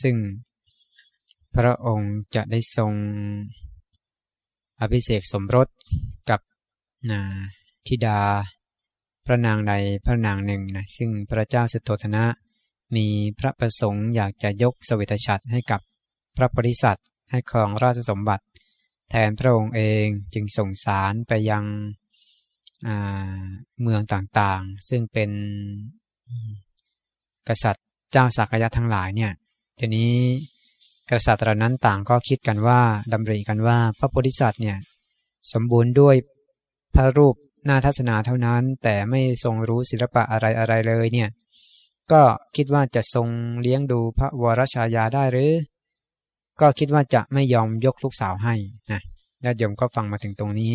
ซึ่งพระองค์จะได้ทรงอภิเษกสมรสกับนาธิดา พระนางใดพระนางหนึ่งนะซึ่งพระเจ้าสุโธธนะ มีพระประสงค์อยากจะยกสวิตฉัตรให้กับพระโพธิสัตว์ให้ครองราชสมบัติ แทนพระองค์เองจึงส่งสารไปยังเมืองต่างๆ ซึ่งเป็นกษัตริย์เจ้าสักยะทั้งหลายเนี่ย ทีนี้กษัตริย์เหล่านั้นต่างก็คิดกันว่าดำริกันว่าพระโพธิสัตว์เนี่ยสมบูรณ์ด้วยพระรูปหน้าทัศนาเท่านั้น แต่ไม่ทรงรู้ศิลปะอะไรอะไรเลยเนี่ยก็คิดว่าจะทรงเลี้ยงดูพระวรชายาได้หรือ ก็คิดว่าจะไม่ยอมยกลูกสาวให้นะญาติโยมก็ฟังมาถึงตรงนี้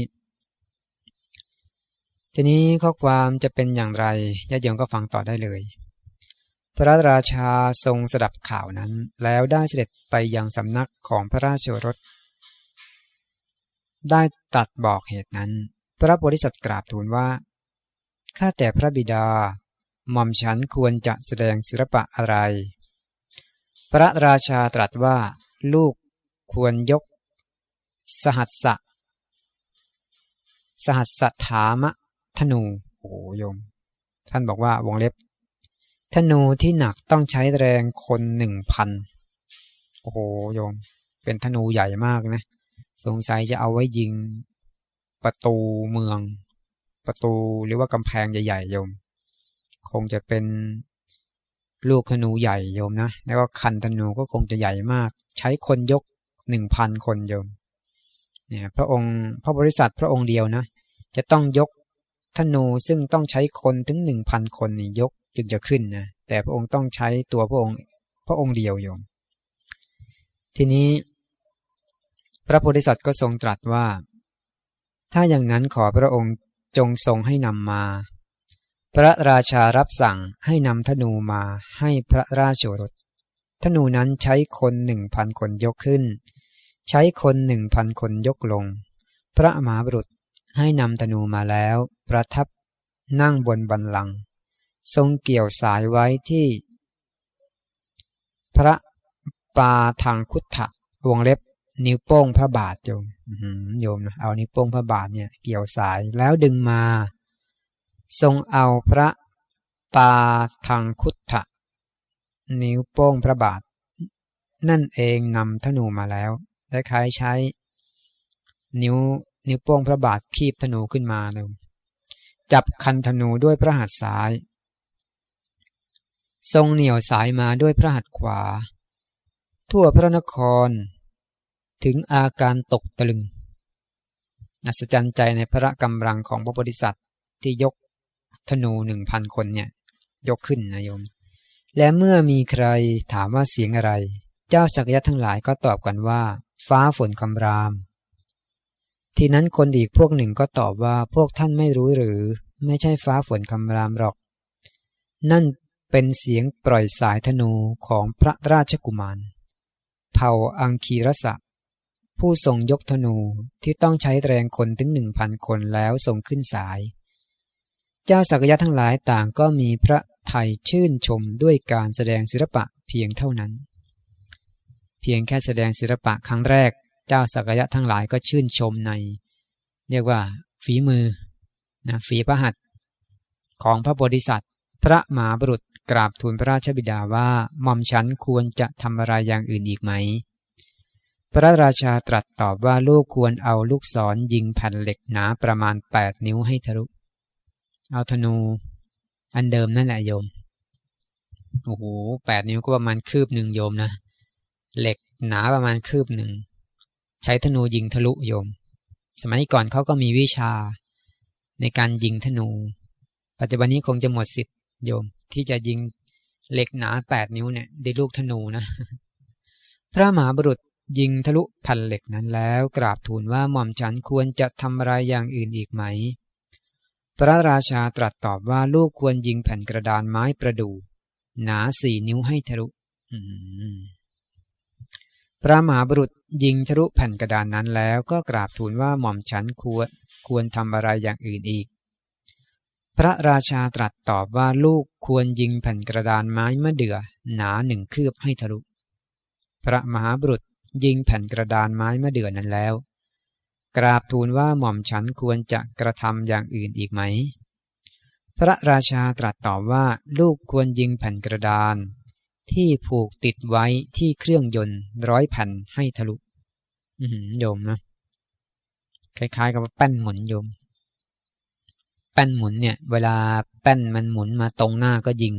ทีนี้ข้อความจะเป็นอย่างไรญาติโยมก็ฟังต่อได้เลย พระราชาทรงสดับข่าวนั้น แล้วได้เสด็จไปยังสำนักของพระราชโอรส ได้ตัดบอกเหตุนั้น พระบริษัทกราบทูลว่าข้าแต่พระบิดาหม่อมฉันควรจะแสดงศิลปะอะไร พระราชาตรัสว่า ลูกควรยก สหัสสะ สหัสสถามะธนูโอ้โยม ท่านบอกว่าวงเล็บ ธนูที่หนักต้องใช้แรงคนหนึ่งพันโอ้โหโยม เป็นธนูใหญ่มากนะ สงสัยจะเอาไว้ยิงประตูเมือง ประตูหรือว่ากำแพงใหญ่ๆโยม คงจะเป็นลูกธนูใหญ่โยมนะ แล้วก็คันธนูก็คงจะใหญ่มาก ใช้คนยกหนึ่งพันคนโยม เนี่ย พระองค์พระบริษัทพระองค์เดียวนะ จะต้องยกธนูซึ่งต้องใช้คนถึงหนึ่งพันคนนี่ยก จึงจะขึ้นนะแต่พระองค์ต้องใช้ตัวพระองค์พระองค์เดียวโยม ทีนี้ พระโพธิสัตว์ก็ทรงตรัสว่า ถ้าอย่างนั้นขอพระองค์จงทรงให้นำมา พระราชารับสั่งให้นำธนูมาให้พระราชโอรสธนูนั้นใช้คนหนึ่งพันคนยกขึ้น ใช้คนหนึ่งพันคนยกลง พระมหาบุรุษให้นำธนูมาแล้ว ประทับนั่งบนบันลัง ทรงเกี่ยวสายไว้ที่ พระปาทางคุถะวงเล็บ นิ้วโป้งพระบาทโยมโยมนะเอานิ้วโป้งพระบาทเนี่ยเกี่ยวสายแล้วดึงมา ทรงเอาพระปาทางคุถะนิ้วโป้งพระบาท นั่นเองนำธนูมาแล้วและคล้ายใช้ นิ้วนิ้วโป้งพระบาทคีบธนูขึ้นมาเลยจับคันธนูด้วยพระหัตถ์ซ้าย ทรงเหนี่ยวสายมาด้วยพระหัตถ์ขวา ทั่วพระนคร ถึงอาการตกตะลึงอัศจรรย์ใจในพระกำลังของพระโพธิสัตว์ที่ยกธนูหนึ่งพันคนเนี่ย ยกขึ้นนะโยม และเมื่อมีใครถามว่าเสียงอะไร เจ้าสักยะทั้งหลายก็ตอบกันว่า ฟ้าฝนคำราม ทีนั้นคนอีกพวกหนึ่งก็ตอบว่าพวกท่านไม่รู้หรือ ไม่ใช่ฟ้าฝนคำรามหรอก นั่น เป็นเสียงปล่อยสายธนูของพระราชกุมาร เผ่าอังคีรสะ ผู้ทรงยกธนูที่ต้องใช้แรงคนถึงหนึ่งพันคนแล้วส่งขึ้นสาย เจ้าสักยะทั้งหลายต่างก็มีพระไทยชื่นชมด้วยการแสดงศิลปะเพียงเท่านั้น เพียงแค่แสดงศิลปะครั้งแรก เจ้าสักยะทั้งหลายก็ชื่นชมใน เรียกว่า ฝีมือนะฝีพระหัตถ์ของพระโพธิสัตว์ พระหมาบุรุษ กราบทูลพระราชบิดาว่าหม่อมฉันควรจะทำอะไรอย่างอื่นอีกไหม พระราชาตรัสตอบว่าลูกควรเอาลูกศรยิงแผ่นเหล็กหนาประมาณแปดนิ้วให้ทะลุ เอาธนู อันเดิมนั่นแหละโยม โอ้โหแปดนิ้วก็ประมาณคืบหนึ่งโยมนะ เหล็กหนาประมาณคืบหนึ่ง ใช้ธนูยิงทะลุโยม สมัยก่อนเขาก็มีวิชาในการยิงธนู ปัจจุบันนี้คงจะหมดสิทธิ์โยม ที่จะยิงเหล็กหนาแปดนิ้วเนี่ยได้ลูกธนูนะ พระมหาบุรุษยิงทะลุแผ่นเหล็กนั้นแล้ว กราบทูลว่าหม่อมฉันควรจะทำอะไรอย่างอื่นอีกไหม พระราชาตรัสตอบว่าลูกควรยิงแผ่นกระดานไม้ประดู่หนาสี่นิ้วให้ทะลุพระมหาบุรุษยิงทะลุแผ่นกระดานนั้นแล้ว ก็กราบทูลว่าหม่อมฉันควรควรทำอะไรอย่างอื่นอีก พระราชาตรัสตอบว่าลูกควรยิงแผ่นกระดานไม้มะเดื่อ หนาหนึ่งคืบให้ทะลุ พระมหาบุรุษยิงแผ่นกระดานไม้มะเดื่อนั้นแล้ว กราบทูลว่าหม่อมฉันควรจะกระทำอย่างอื่นอีกไหม พระราชาตรัสตอบว่าลูกควรยิงแผ่นกระดาน ที่ผูกติดไว้ที่เครื่องยนต์ร้อยแผ่นให้ทะลุโยมนะ คล้ายๆ กับแป้นหมุนโยม ป้นหมุนเนี่ย เวลาแป้นมันหมุนมาตรงหน้าก็ยิง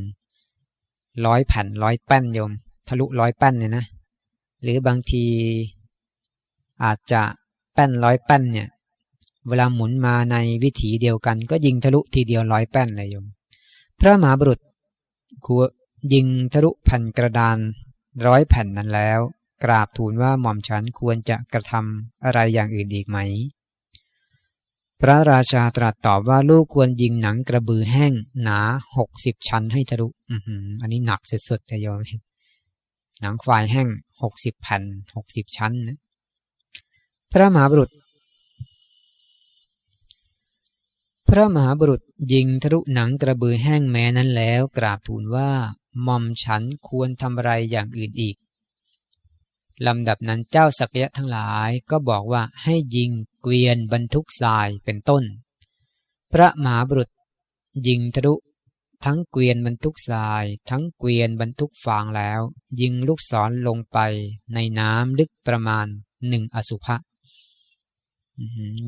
ร้อยแผ่นร้อยแป้นโยม ทะลุร้อยแป้นเนี่ยนะ หรือบางที อาจจะแป้นร้อยแป้นเนี่ย เวลาหมุนมาในวิถีเดียวกัน ก็ยิงทะลุทีเดียวร้อยแป้นเลยโยม พระมหาบุรุษคัวยิงทะลุแผ่นกระดานร้อยแผ่นนั้นแล้ว กราบทูลว่าหม่อมฉันควรจะกระทำอะไรอย่างอื่นอีกไหม พระราชาตรัสตอบว่าลูกควรยิงหนังกระบือแห้ง หนาหกสิบชั้นให้ทะลุอือันนี้หนักสุดๆแต่โยมหนังควายแห้งหกสิบแผ่นหกสิบชั้นนะพระมหาบุรุษ พระมหาบุรุษยิงทะลุหนังกระบือแห้งแม้นั้นแล้ว กราบทูลว่าหม่อมฉันควรทำอะไรอย่างอื่นอีก ลำดับนั้นเจ้าสักยะทั้งหลายก็บอกว่าให้ยิงเกวียนบรรทุกทรายเป็นต้น พระมหาบุรุษยิงทะลุทั้งเกวียนบรรทุกทราย ทั้งเกวียนบรรทุกฟางแล้ว ยิงลูกศรลงไปในน้ำลึกประมาณหนึ่งอสุภะ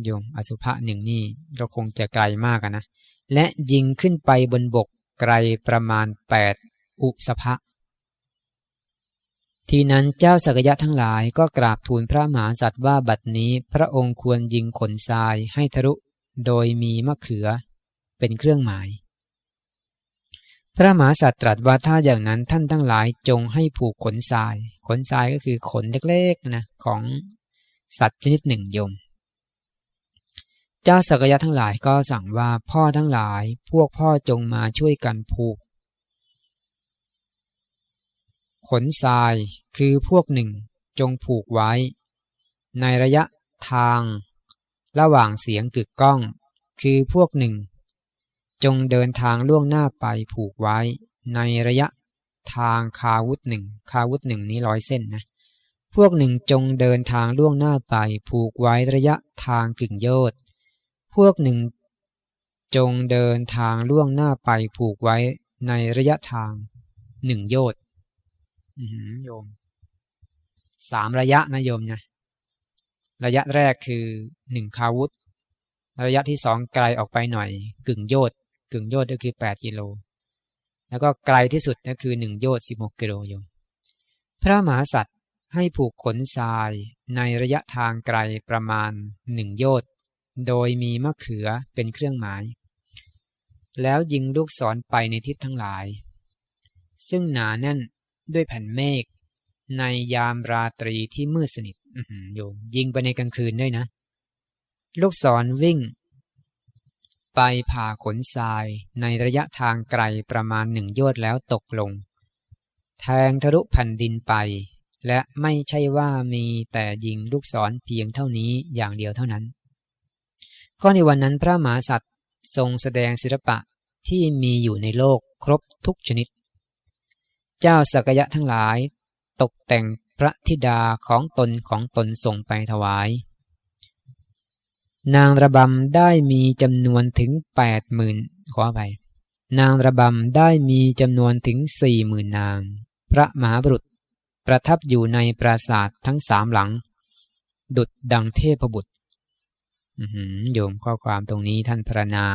โยมอสุภะหนึ่งนี่ก็คงจะไกลมากนะ และยิงขึ้นไปบนบกไกลประมาณแปดอุสภะ ทีนั้นเจ้าสักยะทั้งหลายก็กราบทูลพระมหาสัตว์ว่าบัดนี้พระองค์ควรยิงขนทรายให้ทะลุโดยมีมะเขือเป็นเครื่องหมาย พระมหาสัตว์ตรัสว่าถ้าอย่างนั้นท่านทั้งหลายจงให้ผูกขนทราย ขนทรายก็คือขนเล็กๆนะของสัตว์ชนิดหนึ่งยม เจ้าสักยะทั้งหลายก็สั่งว่าพ่อทั้งหลายพวกพ่อจงมาช่วยกันผูก ขนทรายคือพวกหนึ่งจงผูกไว้ ในระยะทาง ระหว่างเสียงกึกก้อง คือพวกหนึ่ง จงเดินทางล่วงหน้าไปผูกไว้ ในระยะทางคาวุธหนึ่งคาวุธหนึ่งนี้ร้อยเส้นนะพวกหนึ่งจงเดินทางล่วงหน้าไปผูกไว้ระยะทางกึ่งโยธพวกหนึ่ง จงเดินทางล่วงหน้าไปผูกไว้ในระยะทางหนึ่งโยธ โยมสามระยะนะโยมนะระยะแรกคือหนึ่งคาวุธ ระยะที่สองไกลออกไปหน่อย กึ่งโยธกึ่งโยชน์ก็คือแปดกิโล แล้วก็ไกลที่สุดก็คือหนึ่งโยชน์สิบหกกิโลโยม พระมหาสัตว์ให้ผูกขนทรายในระยะทางไกลประมาณหนึ่งโยชน์โดยมีมะเขือเป็นเครื่องหมาย แล้วยิงลูกศรไปในทิศทั้งหลาย ซึ่งหนาแน่น ด้วยแผ่นเมฆในยามราตรีที่มืดสนิทโยมยิงไปในกลางคืนด้วยนะ ลูกศรวิ่ง ไปผ่าขนทรายในระยะทางไกลประมาณหนึ่งโยชน์แล้วตกลง แทงทะลุแผ่นดินไป และไม่ใช่ว่ามีแต่ยิงลูกศรเพียงเท่านี้อย่างเดียวเท่านั้น ก็ในวันนั้นพระมหาสัตว์ทรงแสดงศิลปะที่มีอยู่ในโลกครบทุกชนิด เจ้าสักยะทั้งหลาย ตกแต่งพระธิดาของตนของตนส่งไปถวาย นางระบำได้มีจำนวนถึงแปดหมื่นขอไปนางระบำได้มีจำนวนถึงสี่หมื่นนาง พระมหาบุรุษประทับอยู่ในปราสาททั้งสามหลัง ดุดดังเทพบุตรโยมข้อความตรงนี้ท่านพรณนา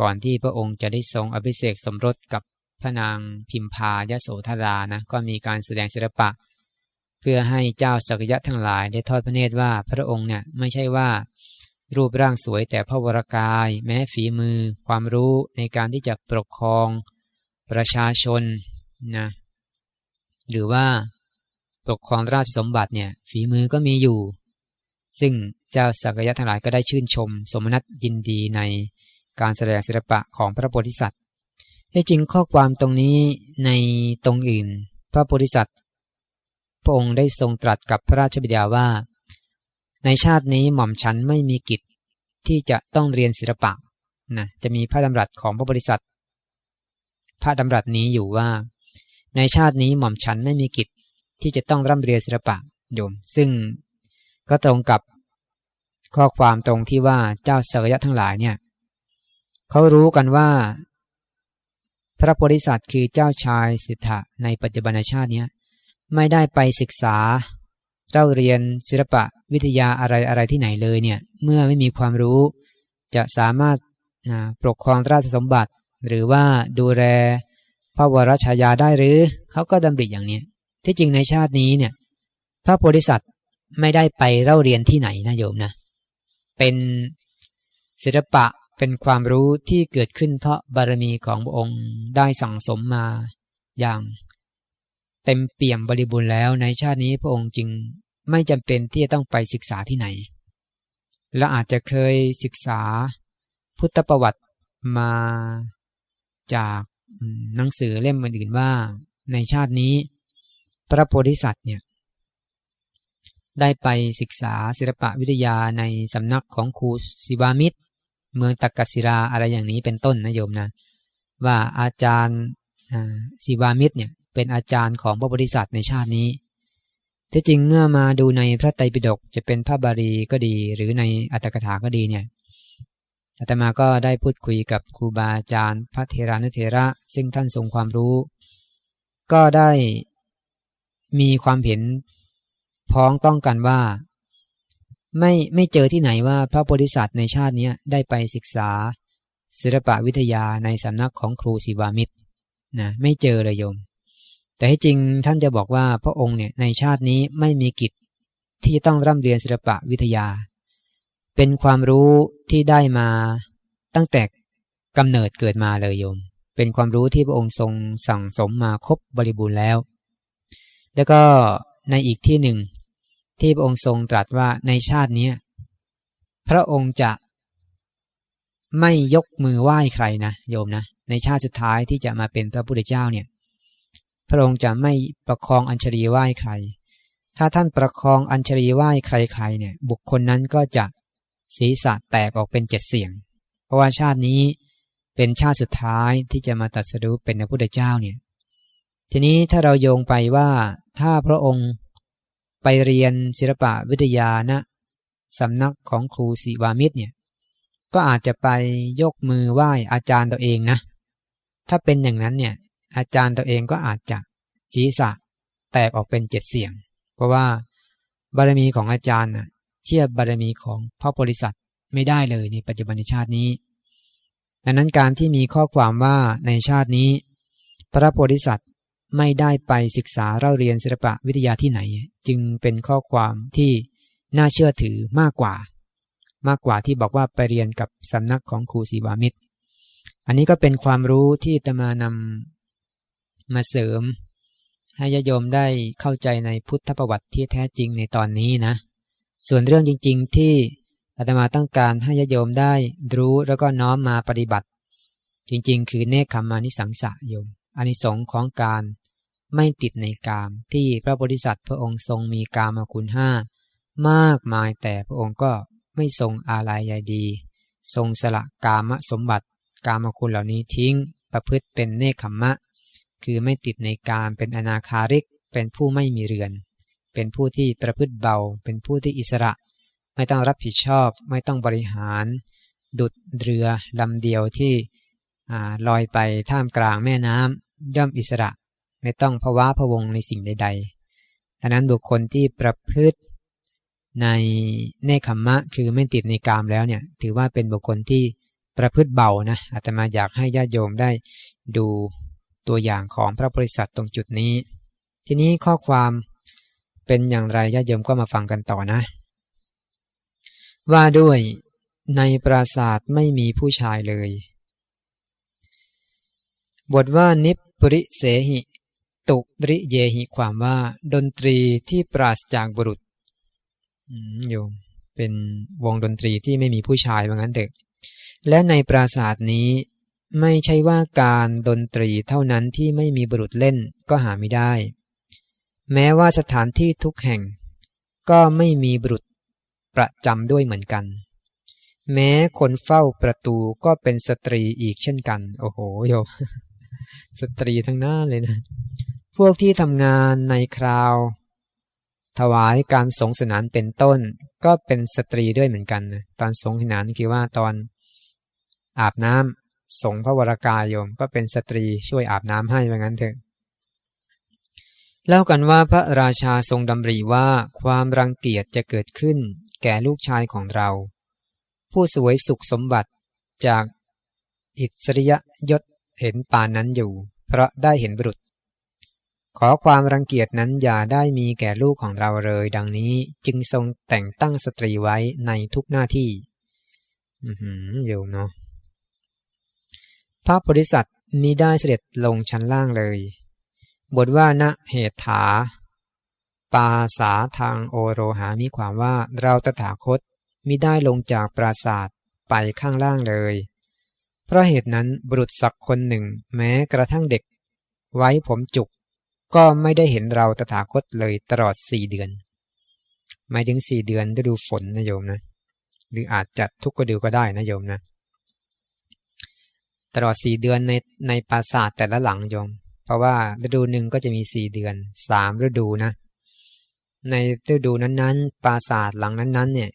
ก่อนที่พระองค์จะได้ทรงอภิเษกสมรสกับ ระนางพิมพายโสธรานะก็มีการแสดงศิลปะ เพื่อให้เจ้าสักยะทั้งหลายได้ทอดพระเนตรว่าพระองค์เนี่ยไม่ใช่ว่า รูปร่างสวยแต่พระวรากาย แม้ฝีมือ ความรู้ในการที่จะปกครอง ประชาชนนะหรือว่าปกครองราชสมบัติเนี่ยฝีมือก็มีอยู่ ซึ่งเจ้าสักยะทั้งหลายก็ได้ชื่นชม สมนัตยินดีในการแสดงศิลปะของพระโพธิสัตว์ ที่จริงข้อความตรงนี้ในตรงอื่น พระโพธิสัตว์พระองค์ได้ทรงตรัสกับพระราชบิดาว่า ในชาตินี้หม่อมฉันไม่มีกิจที่จะต้องเรียนศิลปะนะจะมีพระดำรัสของพระโพธิสัตว์พระดำรัสนี้อยู่ว่า ในชาตินี้หม่อมฉันไม่มีกิจที่จะต้องร่ำเรียนศิลปะโยม ซึ่งก็ตรงกับข้อความตรงที่ว่าเจ้าเสกยะทั้งหลายเนี่ยเขารู้กันว่า ระโพธิสัตว์คือเจ้าชายสิทธะในปัจจุบันชาตินี้ไม่ได้ไปศึกษาเล่าเรียนศิลปะวิทยาอะไรอะไรที่ไหนเลยเนี่ยเมื่อไม่มีความรู้ จะสามารถปกครองราชสมบัติ หรือว่าดูแลพระวรชายาได้หรือเขาก็ดำริอย่างนี้ที่จริงในชาตินี้เนี่ยพระโพธิสัตว์ไม่ได้ไปเล่าเรียนที่ไหนนะโยมนะเป็นศิลปะ เป็นความรู้ที่เกิดขึ้นเพราะบารมีของพระองค์ได้สั่งสมมาอย่าง เต็มเปี่ยมบริบูรณ์แล้วในชาตินี้พระองค์จึงไม่จำเป็นที่จะต้องไปศึกษาที่ไหน และอาจจะเคยศึกษาพุทธประวัติมาจากหนังสือเล่มอื่นว่า ในชาตินี้ พระโพธิสัตว์เนี่ยได้ไปศึกษาศิลปะวิทยาในสำนักของครูศิวามิตร เมืองตักกศิราอะไรอย่างนี้เป็นต้นนะโยมนะ ว่าอาจารย์ศิวามิตรเนี่ยเป็นอาจารย์ของพระโพธิสัตว์ในชาตินี้ที่จริงเมื่อมาดูในพระไตรปิฎกจะเป็นพระบาลีก็ดี หรือในอัตถกถาก็ดีเนี่ยอาตมาก็ได้พูดคุยกับครูบาอาจารย์ พระเทรานุเทระ ซึ่งท่านทรงความรู้ ก็ได้มีความเห็นพ้องต้องกันว่า ไม่ไม่เจอที่ไหนว่าพระโพธิสัตว์ในชาตินี้ได้ไปศึกษา ศิลปะวิทยาในสำนักของครูศิวามิตรนะไม่เจอเลยโยม แต่ที่จริงท่านจะบอกว่าพระองค์เนี่ยในชาตินี้ไม่มีกิจที่จะต้องร่ำเรียนศิลปะวิทยา เป็นความรู้ที่ได้มาตั้งแต่กำเนิดเกิดมาเลยโยม เป็นความรู้ที่พระองค์ทรงสั่งสมมาครบบริบูรณ์แล้ว แล้วก็ในอีกที่หนึ่ง ที่พระองค์ทรงตรัสว่าในชาตินี้พระองค์จะไม่ยกมือไหว้ใครนะโยมนะในชาติสุดท้ายที่จะมาเป็นพระพุทธเจ้าเนี่ยพระองค์จะไม่ประคองอัญชลีไหว้ใคร ถ้าท่านประคองอัญชลีไหว้ใครๆเนี่ยบุคคลนั้นก็จะศีรษะแตกออกเป็นเจ็ดเสียง เพราะว่าชาตินี้เป็นชาติสุดท้ายที่จะมาตัดสรุปเป็นพระพุทธเจ้าเนี่ยทีนี้ถ้าเราโยงไปว่าถ้าพระองค์ ไปเรียนศิลปะวิทยานะสำนักของครูศิวามิตรเนี่ย ก็อาจจะไปยกมือไหว้อาจารย์ตัวเองนะ ถ้าเป็นอย่างนั้นเนี่ย อาจารย์ตัวเองก็อาจจะศีรษะแตกออกเป็นเจ็ดเสียง เพราะว่าบารมีของอาจารย์นะเทียบบารมีของพระโพธิสัตว์ไม่ได้เลยในปัจจุบันชาตินี้ ดังนั้นการที่มีข้อความว่าในชาตินี้ พระโพธิสัตว์ ไม่ได้ไปศึกษาเล่าเรียนศิลปะวิทยาที่ไหน จึงเป็นข้อความที่น่าเชื่อถือมากกว่า มากกว่าที่บอกว่าไปเรียนกับสำนักของครูศีวามิตร อันนี้ก็เป็นความรู้ที่ตมานำมาเสริม ให้ญาโยมได้เข้าใจในพุทธประวัติที่แท้จริงในตอนนี้นะ ส่วนเรื่องจริง ๆ ที่อาตมาต้องการให้ญาโยมได้รู้แล้วก็น้อมมาปฏิบัติ จริง ๆ คือเนคขมานิสังสะโยมอานิสงส์ของการ ไม่ติดในกาม ที่พระโพธิสัตว์พระองค์ทรงมีกามคุณห้ามากมายแต่พระองค์ก็ไม่ทรงอาลัยใยดี ทรงสละกามสมบัติ กามคุณเหล่านี้ทิ้ง ประพฤติเป็นเนคขมมะ คือไม่ติดในกามเป็นอนาคาริก เป็นผู้ไม่มีเรือน เป็นผู้ที่ประพฤติเบา เป็นผู้ที่อิสระ ไม่ต้องรับผิดชอบ ไม่ต้องบริหาร ดุดเรือลำเดียวที่ลอยไปท่ามกลางแม่น้ำย่อมอิสระ ไม่ต้องภาวะพวงในสิ่งใดๆดังนั้นบุคคลที่ประพฤติในเนคขมมะคือไม่ติดในกามแล้วเนี่ยถือว่าเป็นบุคคลที่ประพฤติเบานะอาตมาอยากให้ญาติโยมได้ดูตัวอย่างของพระบริษัทตรงจุดนี้ ทีนี้ข้อความเป็นอย่างไรญาติโยมก็มาฟังกันต่อนะ ว่าด้วยในปราสาทไม่มีผู้ชายเลย บทว่านิปริเสหิ ตุริเยหิความว่า ดนตรีที่ปราศจากบุรุษโยมเป็นวงดนตรีที่ไม่มีผู้ชายว่างั้นเถอะและในปราสาทนี้ไม่ใช่ว่าการดนตรีเท่านั้นที่ไม่มีบุรุษเล่นก็หาไม่ได้ แม้ว่าสถานที่ทุกแห่ง ก็ไม่มีบุรุษประจำด้วยเหมือนกัน แม้คนเฝ้าประตูก็เป็นสตรีอีกเช่นกัน โอ้โหโย สตรีทั้งนั้นเลยนะ พวกที่ทำงานในคราว ถวายการสงสนานเป็นต้น ก็เป็นสตรีด้วยเหมือนกันนะตอนสงสนานคือว่าตอนอาบน้ำสงพระวรากายโยมก็เป็นสตรีช่วยอาบน้ำให้ว่างั้นเถอะเล่ากันว่าพระราชาทรงดำริว่าความรังเกียจจะเกิดขึ้น แก่ลูกชายของเรา ผู้สวยสุขสมบัติจากอิสริยยศ เห็นปานนั้นอยู่ เพราะได้เห็นบุรุษ ขอความรังเกียจนั้นอย่าได้มีแก่ลูกของเราเลย ดังนี้จึงทรงแต่งตั้งสตรีไว้ในทุกหน้าที่ อืออยู่เนาะพระโพธิสัตว์มิได้เสด็จลงชั้นล่างเลย บทว่าณเหตถา ปาสาทางโอโรหามีความว่าเราตถาคตมิได้ลงจากปราศาสตร์ไปข้างล่างเลย ราะเหตุนั้นบุรุษสักคนหนึ่ง แม้กระทั่งเด็ก ไว้ผมจุก ก็ไม่ได้เห็นเราตถาคตเลยตลอดสี่เดือน หมายถึงสี่เดือนฤดูฝนนะโยมนะ หรืออาจจะทุกก็ดูก็ได้นะโยมนะ ตลอดสี่เดือนในในปราสาทแต่ละหลังโยม เพราะว่าฤดูหนึ่งก็จะมีสี่เดือนสามฤดูนะ ในฤดูนั้นๆ ปราสาทหลังนั้นๆ เนี่ย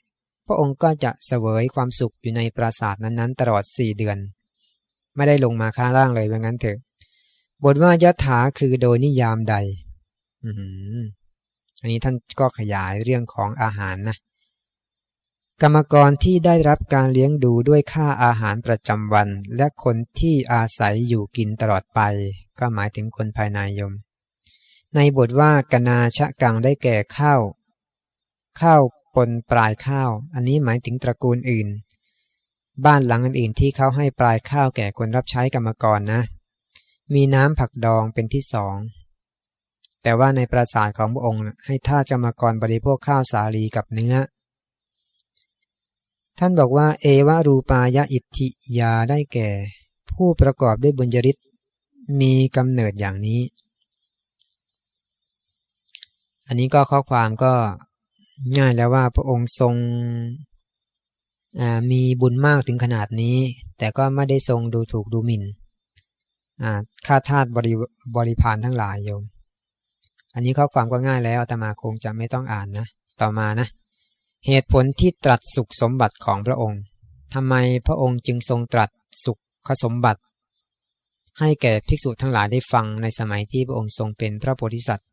พระองค์ก็จะเสวยความสุขอยู่ในปราสาทนั้นๆ ตลอดสี่เดือน ไม่ได้ลงมาข้างล่างเลยว่างั้นเถอะ บทว่ายถาคือโดยนิยามใด อือันนี้ท่านก็ขยายเรื่องของอาหารนะ กรรมกรที่ได้รับการเลี้ยงดูด้วยค่าอาหารประจำวัน และคนที่อาศัยอยู่กินตลอดไป ก็หมายถึงคนภายในยม ในบทว่ากนาชะกังได้แก่ข้าวข้าวปนปลายข้าว อันนี้หมายถึงตระกูลอื่น บ้านหลังอื่นๆที่เขาให้ปลายข้าวแก่คนรับใช้กรรมกรนะ มีน้ำผักดองเป็นที่สอง แต่ว่าในปราสาทของพระองค์ให้ท่ากรรมกรบริโภคข้าวสาลีกับเนื้อ ท่านบอกว่า เอวารูปายะอิทธิยาได้แก่ ผู้ประกอบด้วยบุญญริตมีกำเนิดอย่างนี้ อันนี้ก็ข้อความก็ง่ายแล้วว่าพระองค์ทรง มีบุญมากถึงขนาดนี้ แต่ก็ไม่ได้ทรงดูถูกดูหมิ่นข้าทาสบริบริพานทั้งหลายโยม อันนี้ข้อความก็ง่ายแล้วแต่มาคงจะไม่ต้องอ่านนะ ต่อมานะ เหตุผลที่ตรัสสุขสมบัติของพระองค์ทำไมพระองค์จึงทรงตรัสสุขสมบัติ ให้แก่ภิกษุทั้งหลายได้ฟังในสมัยที่พระองค์ทรงเป็นพระโพธิสัตว์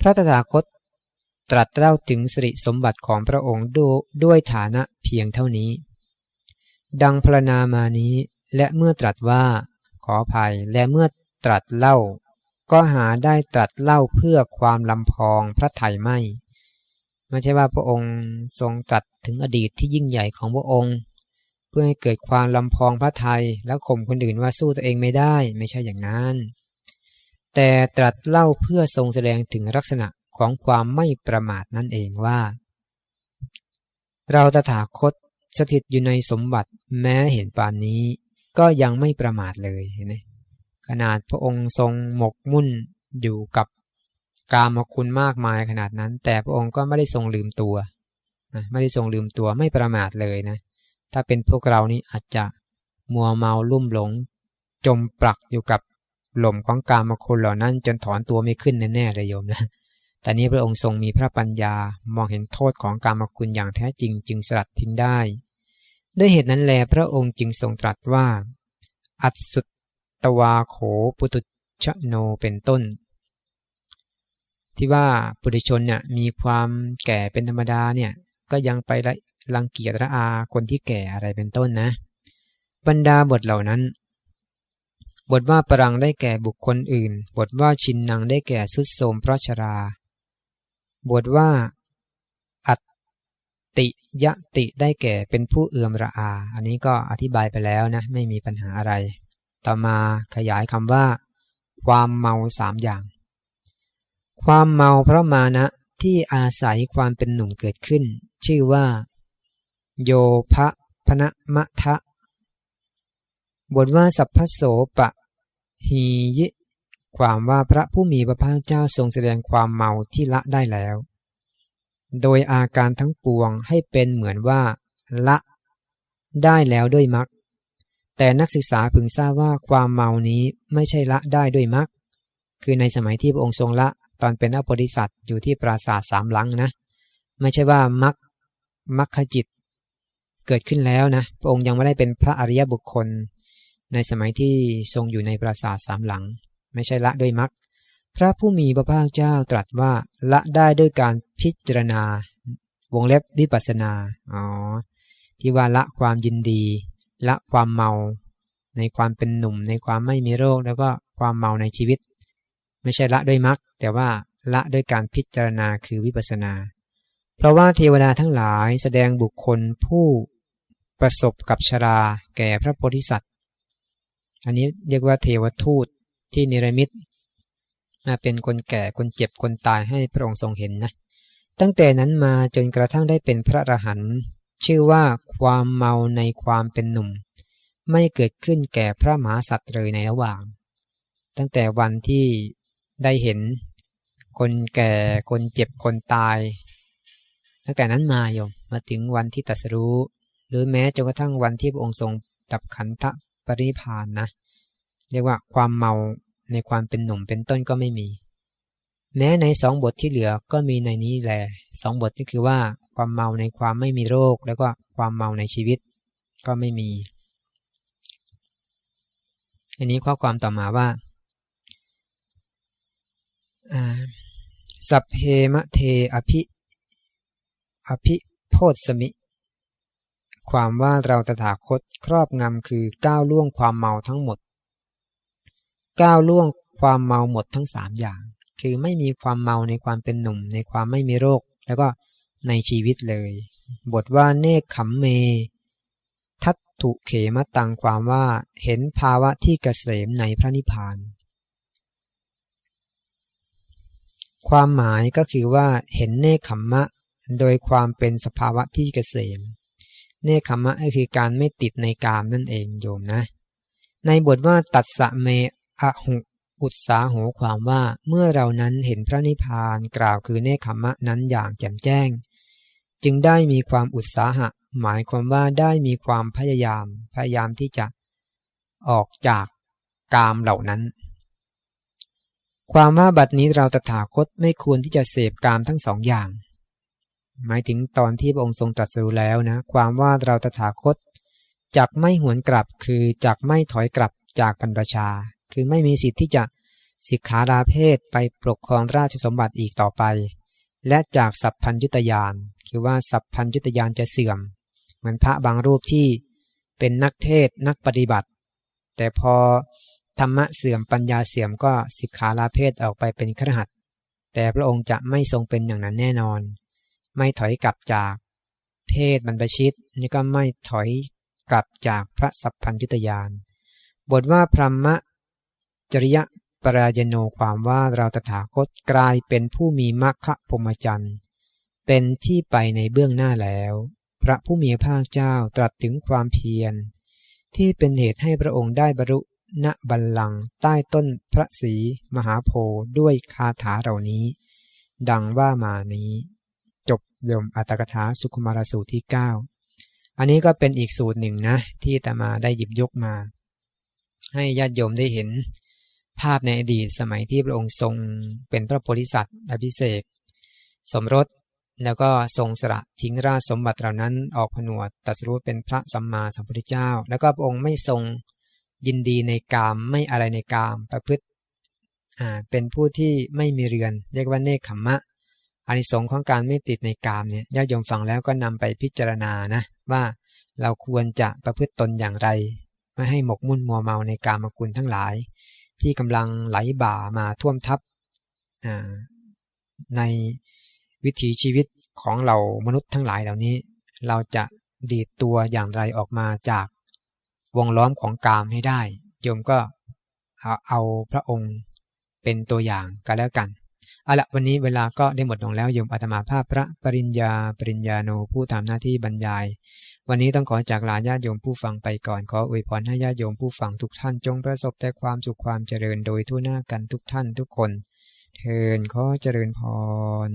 พระตถาคต ตรัสเล่าถึงสิริสมบัติของพระองค์ด้วยฐานะเพียงเท่านี้ ดังพรณนามานี้และเมื่อตรัสว่า ขออภัยและเมื่อตรัสเล่า ก็หาได้ตรัสเล่าเพื่อความลำพองพระไทยไม่ไม่ใช่ว่าพระองค์ทรงตรัสถึงอดีตที่ยิ่งใหญ่ของพระองค์ เพื่อให้เกิดความลำพองพระไทยแล้วข่มคนอื่นว่าสู้ตัวเองไม่ได้ไม่ใช่อย่างนั้น แต่ตรัสเล่าเพื่อทรงแสดงถึงลักษณะ ของความไม่ประมาทนั่นเองว่า เราตถาคตสถิตอยู่ในสมบัติแม้เห็นปานนี้ ก็ยังไม่ประมาทเลยเห็นไหมขนาดพระองค์ทรงหมกมุ่นอยู่กับกามคุณมากมายขนาดนั้น แต่พระองค์ก็ไม่ได้ทรงลืมตัวไม่ได้ทรงลืมตัวไม่ประมาทเลยนะ ถ้าเป็นพวกเรานี่อาจจะมัวเมาลุ่มหลง จมปลักอยู่กับหล่มของกามคุณเหล่านั้น จนถอนตัวไม่ขึ้นแน่ๆเลยโยมนะ แต่นี้พระองค์ทรงมีพระปัญญามองเห็นโทษของกามคุณอย่างแท้จริงจึงสลัดทิ้งได้ ด้วยเหตุนั้นแลพระองค์จึงทรงตรัสว่า อัสุตตวาโขปุตุชโนเป็นต้น ที่ว่าปุถุชนเนี่ยมีความแก่เป็นธรรมดาเนี่ยก็ยังไปรังเกียจระอาคนที่แก่อะไรเป็นต้นนะ บรรดาบทเหล่านั้น บทว่าปรังได้แก่บุคคลอื่น บทว่าชินนังได้แก่สุดโสมเพราะชรา บทว่า อัตติยะติได้แก่เป็นผู้เอื่อมระอา อันนี้ก็อธิบายไปแล้วนะ ไม่มีปัญหาอะไร ต่อมาขยายคำว่าคความเมาสามอย่าง ความเมาเพราะมานะที่อาศัยความเป็นหนุ่มเกิดขึ้น ชื่อว่า โยภะพนะมะทะบทว่าสัพพโสปะหียิ ความว่าพระผู้มีพระภาคเจ้าทรงแสดงความเมาที่ละได้แล้ว โดยอาการทั้งปวงให้เป็นเหมือนว่า ละ ได้แล้วด้วยมรรคแต่นักศึกษาพึงทราบว่าความเมานี้ไม่ใช่ละได้ด้วยมรรคคือในสมัยที่พระองค์ทรงละตอนเป็นอโพธิสัตว์อยู่ที่ปราสาทสามหลังนะ ไม่ใช่ว่ามรรคมรรคจิต เกิดขึ้นแล้วนะ พระองค์ยังไม่ได้เป็นพระอริยบุคคล ในสมัยที่ทรงอยู่ในปราสาทสามหลัง ไม่ใช่ละด้วยมรรคพระผู้มีพระภาคเจ้าตรัสว่าละได้ด้วยการพิจารณา วงเล็บวิปัสนาอ๋อที่ว่าละความยินดี ละความเมา ในความเป็นหนุ่ม ในความไม่มีโรค แล้วก็ความเมาในชีวิต ไม่ใช่ละด้วยมรรคแต่ว่าละด้วยการพิจารณาคือวิปัสนา เพราะว่าเทวดาทั้งหลายแสดงบุคคลผู้ประสบกับชรา แก่พระโพธิสัตว์ อันนี้เรียกว่าเทวทูต ที่นิรมิตมาเป็นคนแก่คนเจ็บคนตายให้พระองค์ทรงเห็นนะ ตั้งแต่นั้นมาจนกระทั่งได้เป็นพระอรหันต์ชื่อว่าความเมาในความเป็นหนุ่ม ไม่เกิดขึ้นแก่พระมหาสัตว์เลยในระหว่าง ตั้งแต่วันที่ได้เห็น คนแก่คนเจ็บคนตาย ตั้งแต่นั้นมาโยมมาถึงวันที่ตัสรู้ หรือแม้จนกระทั่งวันที่พระองค์ทรงดับขันธปริพานนะ เรียกว่าความเมาในความเป็นหนุ่มเป็นต้นก็ไม่มี แม้ในสองบทที่เหลือก็มีในนี้แหละสองบทก็คือว่าความเมาในความไม่มีโรค แล้วก็ความเมาในชีวิต ก็ไม่มี อันนี้ข้อความต่อมาว่าสัพเพมะเทอภิอภิโพธมิ ความว่าเราตถาคตครอบงำคือก้าวล่วงความเมาทั้งหมด ก้าวล่วงความเมาหมดทั้งสามอย่าง คือไม่มีความเมาในความเป็นหนุ่ม ในความไม่มีโรค แล้วก็ในชีวิตเลย บทว่าเนคขมเม ทัตถุเขมตังความว่าเห็นภาวะที่เกษมในพระนิพพาน ความหมายก็คือว่าเห็นเนคขมมะ โดยความเป็นสภาวะที่เกษม เนคขมมะก็คือการไม่ติดในกามนั่นเองโยมนะ ในบทว่าตัดสะเม อหุ อุตสาโหความว่าเมื่อเรานั้นเห็นพระนิพพานกล่าวคือเนคขมะนั้นอย่างแจ่มแจ้ง จึงได้มีความอุตสาหะ หมายความว่าได้มีความพยายาม พยายามที่จะออกจากกามเหล่านั้น ความว่าบัดนี้เราตถาคตไม่ควรที่จะเสพกามทั้งสองอย่าง หมายถึงตอนที่พระองค์ทรงตรัสรู้แล้วนะ ความว่าเราตถาคตจักไม่หวนกลับคือจักไม่ถอยกลับจากบรรพชา คือไม่มีสิทธิ์ที่จะสิกขาราเพศไปปกครองราชสมบัติอีกต่อไป และจากสัพพัญยุตยานคือว่าสัพพัญยุตยานจะเสื่อม เหมือนพระบางรูปที่เป็นนักเทศนักปฏิบัติ แต่พอธรรมะเสื่อมปัญญาเสื่อมก็สิกขาราเพศออกไปเป็นครหัสแต่พระองค์จะไม่ทรงเป็นอย่างนั้นแน่นอน ไม่ถอยกลับจากเทศบรรพชิตนี่ก็ไม่ถอยกลับจากพระสัพพัญยุตยานบทว่าพรหมะ จริยปรายโนความว่าเราตถาคตกลายเป็นผู้มีมรรคพรมจันทร์เป็นที่ไปในเบื้องหน้าแล้ว พระผู้มีพระเจ้าตรัสถึงความเพียร ที่เป็นเหตุให้พระองค์ได้บรรลุณบัลลังก์ใต้ต้นพระศรีมหาโพธิ์ด้วยคาถาเหล่านี้ ดังว่ามานี้ จบยมอัตถกถาสุขุมารสูตรที่ 9 อันนี้ก็เป็นอีกสูตรหนึ่งนะ ที่ตมาได้หยิบยกมา ให้ญาติโยมได้เห็น ภาพในอดีตสมัยที่พระองค์ทรงเป็นพระโพธิสัตว์อภิเษกสมรสแล้วก็ทรงสละทิ้งราชสมบัติเหล่านั้นออกผนวดตัสรู้เป็นพระสัมมาสัมพุทธเจ้า แล้วก็พระองค์ไม่ทรงยินดีในกามไม่อะไรในกามประพฤติเป็นผู้ที่ไม่มีเรือน เรียกว่าเนคขมมะอานิสงส์ของการไม่ติดในกามเนี่ยญาติโยมฟังแล้วก็นำไปพิจารณานะว่าเราควรจะประพฤติตนอย่างไร ไม่ให้หมกมุ่นมัวเมาในกามกุลทั้งหลาย ที่กำลังไหลบ่ามาท่วมทับในวิถีชีวิตของเรามนุษย์ทั้งหลายเหล่านี้ เราจะดีดตัวอย่างไรออกมาจากวงล้อมของกามให้ได้โยมก็เอาเอาพระองค์เป็นตัวอย่างกันแล้วกันเอาละวันนี้เวลาก็ได้หมดลงแล้วโยมอาตมาภาพพระปริญญา ปริญญาโนผู้ทำหน้าที่บรรยาย วันนี้ต้องขอจากลาญาติโยมผู้ฟังไปก่อน ขออวยพรให้ญาติโยมผู้ฟังทุกท่านจงประสบแต่ความสุขความเจริญโดยทั่วหน้ากันทุกท่านทุกคนเทินขอเจริญพร